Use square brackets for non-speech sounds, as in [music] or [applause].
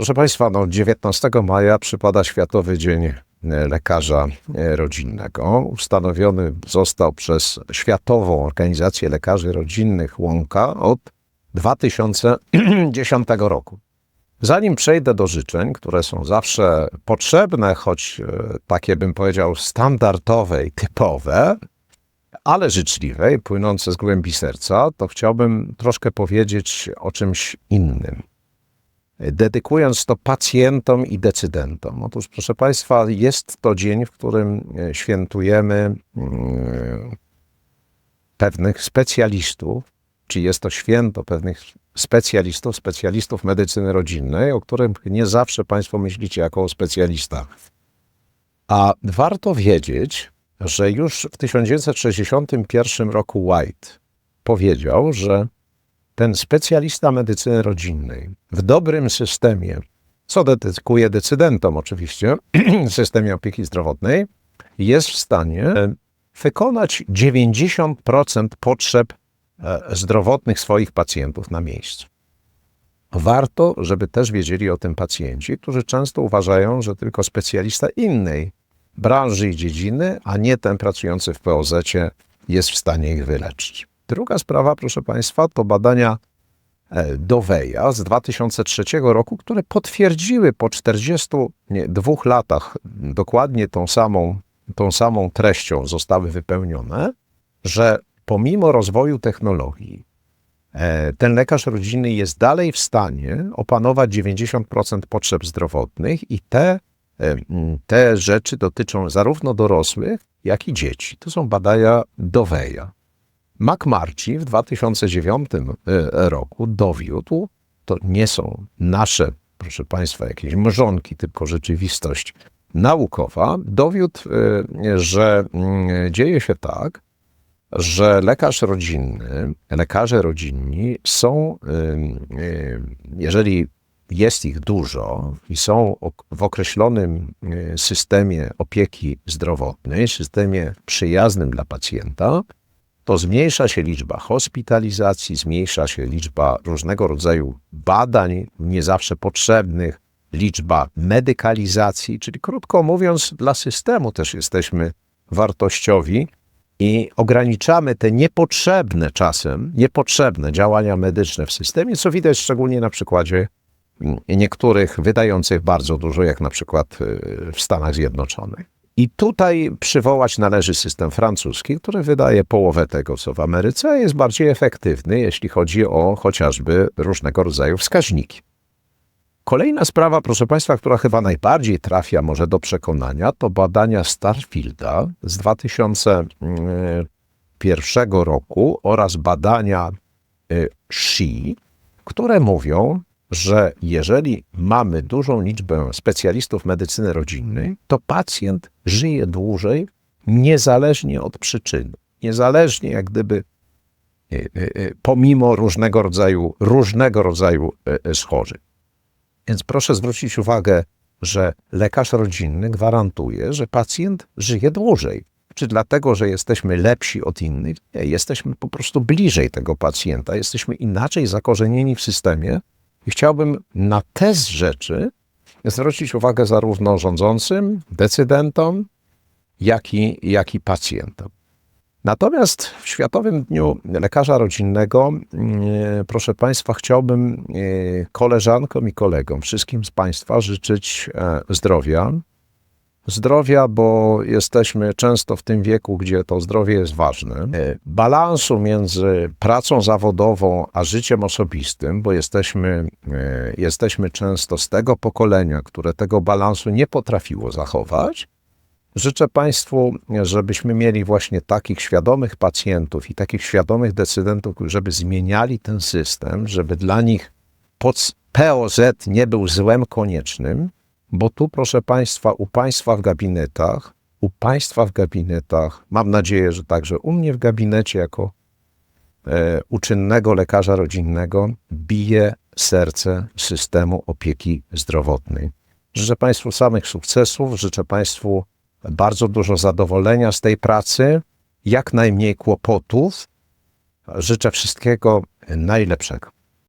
Proszę Państwa, no 19 maja przypada Światowy Dzień e, Lekarza e, Rodzinnego. Ustanowiony został przez Światową Organizację Lekarzy Rodzinnych Łąka od 2010 roku. Zanim przejdę do życzeń, które są zawsze potrzebne, choć e, takie bym powiedział standardowe i typowe, ale życzliwe i płynące z głębi serca, to chciałbym troszkę powiedzieć o czymś innym dedykując to pacjentom i decydentom. Otóż, proszę Państwa, jest to dzień, w którym e, świętujemy mm, pewnych specjalistów, czy jest to święto pewnych specjalistów, specjalistów medycyny rodzinnej, o którym nie zawsze Państwo myślicie jako o specjalistach. A warto wiedzieć, że już w 1961 roku White powiedział, że ten specjalista medycyny rodzinnej w dobrym systemie, co dedykuje decydentom oczywiście, [clears throat] systemie opieki zdrowotnej, jest w stanie wykonać 90% potrzeb e, zdrowotnych swoich pacjentów na miejscu. Warto, żeby też wiedzieli o tym pacjenci, którzy często uważają, że tylko specjalista innej branży i dziedziny, a nie ten pracujący w POZ jest w stanie ich wyleczyć. Druga sprawa, proszę Państwa, to badania e, Doweja z 2003 roku, które potwierdziły po 42 latach dokładnie tą samą, tą samą treścią zostały wypełnione, że pomimo rozwoju technologii, e, ten lekarz rodzinny jest dalej w stanie opanować 90% potrzeb zdrowotnych i te, e, te rzeczy dotyczą zarówno dorosłych, jak i dzieci. To są badania Doweja. McMarci w 2009 e, roku dowiódł, to nie są nasze, proszę Państwa, jakieś mrzonki, tylko rzeczywistość naukowa, dowiódł, e, że mm, dzieje się tak, że lekarz rodzinny, lekarze rodzinni są, jeżeli jest ich dużo i są w określonym systemie opieki zdrowotnej, systemie przyjaznym dla pacjenta, to zmniejsza się liczba hospitalizacji, zmniejsza się liczba różnego rodzaju badań, nie zawsze potrzebnych, liczba medykalizacji, czyli krótko mówiąc, dla systemu też jesteśmy wartościowi i ograniczamy te niepotrzebne czasem, niepotrzebne działania medyczne w systemie, co widać szczególnie na przykładzie niektórych wydających bardzo dużo, jak na przykład y, w Stanach Zjednoczonych. I tutaj przywołać należy system francuski, który wydaje połowę tego, co w Ameryce, a jest bardziej efektywny, jeśli chodzi o chociażby różnego rodzaju wskaźniki. Kolejna sprawa, proszę Państwa, która chyba najbardziej trafia może do przekonania, to badania Starfielda z 2001 roku oraz badania SHE, które mówią, że jeżeli mamy dużą liczbę specjalistów medycyny rodzinnej, to pacjent żyje dłużej niezależnie od przyczyny. Niezależnie jak gdyby e, e, e, pomimo różnego rodzaju, różnego rodzaju schorzeń. Więc proszę zwrócić uwagę, że lekarz rodzinny gwarantuje, że pacjent żyje dłużej. Czy dlatego, że jesteśmy lepsi od innych? Nie, jesteśmy po prostu bliżej tego pacjenta, jesteśmy inaczej zakorzenieni w systemie, i chciałbym na te rzeczy zwrócić uwagę zarówno rządzącym, decydentom, jak i, jak i pacjentom. Natomiast w Światowym Dniu Lekarza Rodzinnego, mm, proszę Państwa, chciałbym e, koleżankom i kolegom, wszystkim z Państwa życzyć e, zdrowia, zdrowia, bo jesteśmy często w tym wieku, gdzie to zdrowie jest ważne, e, balansu między pracą zawodową a życiem osobistym, bo jesteśmy, e, jesteśmy często z tego pokolenia, które tego balansu nie potrafiło zachować. Życzę Państwu, żebyśmy mieli właśnie takich świadomych pacjentów i takich świadomych decydentów, żeby zmieniali ten system, żeby dla nich POZ nie był złem koniecznym, bo tu, proszę Państwa, u Państwa w gabinetach, u Państwa w gabinetach, mam nadzieję, że także u mnie w gabinecie jako e, uczynnego lekarza rodzinnego, bije serce systemu opieki zdrowotnej. Życzę Państwu samych sukcesów, życzę Państwu bardzo dużo zadowolenia z tej pracy, jak najmniej kłopotów. Życzę wszystkiego najlepszego.